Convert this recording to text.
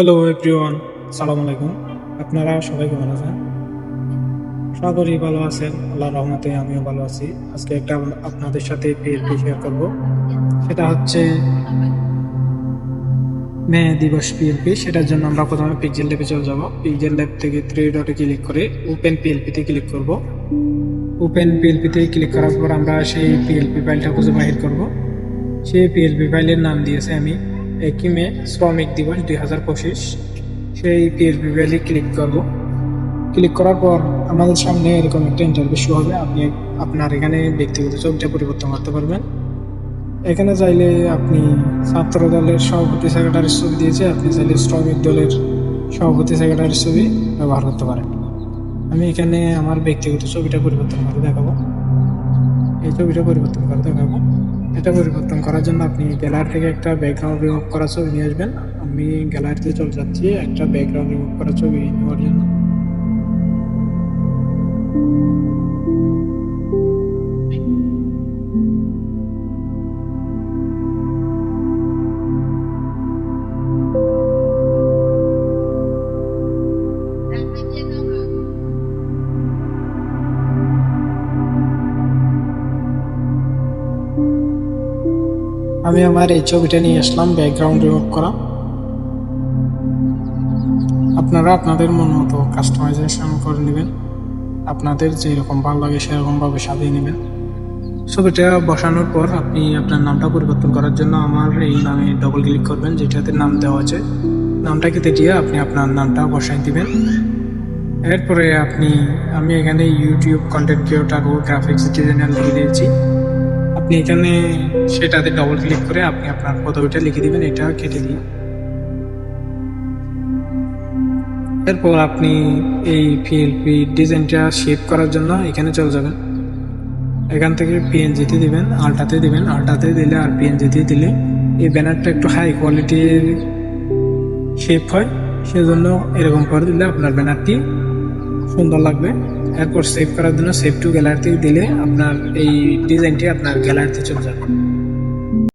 Hello everyone সালাম আলাইকুম আপনারা সবাই কেমন আছেন? আশা করি ভালো আছেন। আল্লাহ রহমতে আমিও ভালো আছি। আজকে একটা আপনাদের সাথে পিএলপি শেয়ার করব। সেটা হচ্ছে মে দিবস পিএলপি সেটার জন্য আমরা প্রথমে পিকজেল ল্যাবে চলে যাব। পিকজেল ল্যাব থেকে থ্রি ডটে ক্লিক করে ওপেন পিএলপিতে ক্লিক করব। ওপেন পিএলপিতে ক্লিক করার পর আমরা সেই পিএলপি ফাইলটা খুঁজে বাহির করব। সেই পিএলপি ফাইলের নাম দিয়েছে আমি একই মে শ্রমিক দিবস দুই হাজার পঁচিশ। সেই পিএলপি ফাইলে ক্লিক করব। ক্লিক করার পর আমাদের সামনে এরকম একটা ইন্টারভিউ শো হবে। আপনি আপনার এখানে ব্যক্তিগত ছবিটা পরিবর্তন করতে পারবেন। এখানে চাইলে আপনি ছাত্র দলের সভাপতি সেক্রেটারির ছবি দিয়েছে। আপনি চাইলে শ্রমিক দলের সভাপতি সেক্রেটারির ছবি ব্যবহার করতে পারেন। আমি এখানে আমার ব্যক্তিগত ছবিটা পরিবর্তন করে দেখাবো। এই ছবিটা পরিবর্তন করে দেখাবো। এটা পরিবর্তন করার জন্য আপনি গ্যালারি থেকে একটা ব্যাকগ্রাউন্ড রিমুভ করা ছবি নিয়ে আসবেন। আমি গ্যালারিতে চলে যাচ্ছি, একটা ব্যাকগ্রাউন্ড রিমুভ করা ছবি নেওয়ার জন্য। আমি আমার এই ছবিটা নিয়ে আসলাম ব্যাকগ্রাউন্ড রিমুভ করা। আপনারা আপনাদের মন মতো কাস্টমাইজেশন করে নেবেন। আপনাদের যেরকম ভালো লাগে সেরকমভাবে সাজিয়ে নেবেন। ছবিটা বসানোর পর আপনি আপনার নামটা পরিবর্তন করার জন্য আমার এই নামে ডবল ক্লিক করবেন, যেটাতে নাম দেওয়া আছে। নামটা কেটে দিয়ে আপনি আপনার নামটা বসাই দিবেন। এরপরে আপনি, আমি এখানে ইউটিউব কন্টেন্ট ক্রিয়েটার ও গ্রাফিক্স ডিজাইনার লিখে দিয়েছি। আপনি এখানে সেটাতে ডবল ক্লিক করে আপনি আপনার পদবিটা লিখে দিবেন, এটা কেটে দিয়ে এরপর আপনি এই পিএলপি ডিজাইনটা শেপ করার জন্য এখানে চলে যাবেন। এখান থেকে পিএনজিতে দিবেন আলটাতে দিবেন। আলটাতে দিলে আর পিএনজিতে দিলে এই ব্যানারটা একটু হাই কোয়ালিটির শেপ হয়, সেজন্য এরকম করে দিলে আপনার ব্যানারটি সুন্দর লাগবে। এরপর সেভ করার জন্য সেভ টু গ্যালারিতে দিলে আপনার এই ডিজাইনটি আপনার গ্যালারিতে চলে যাবে।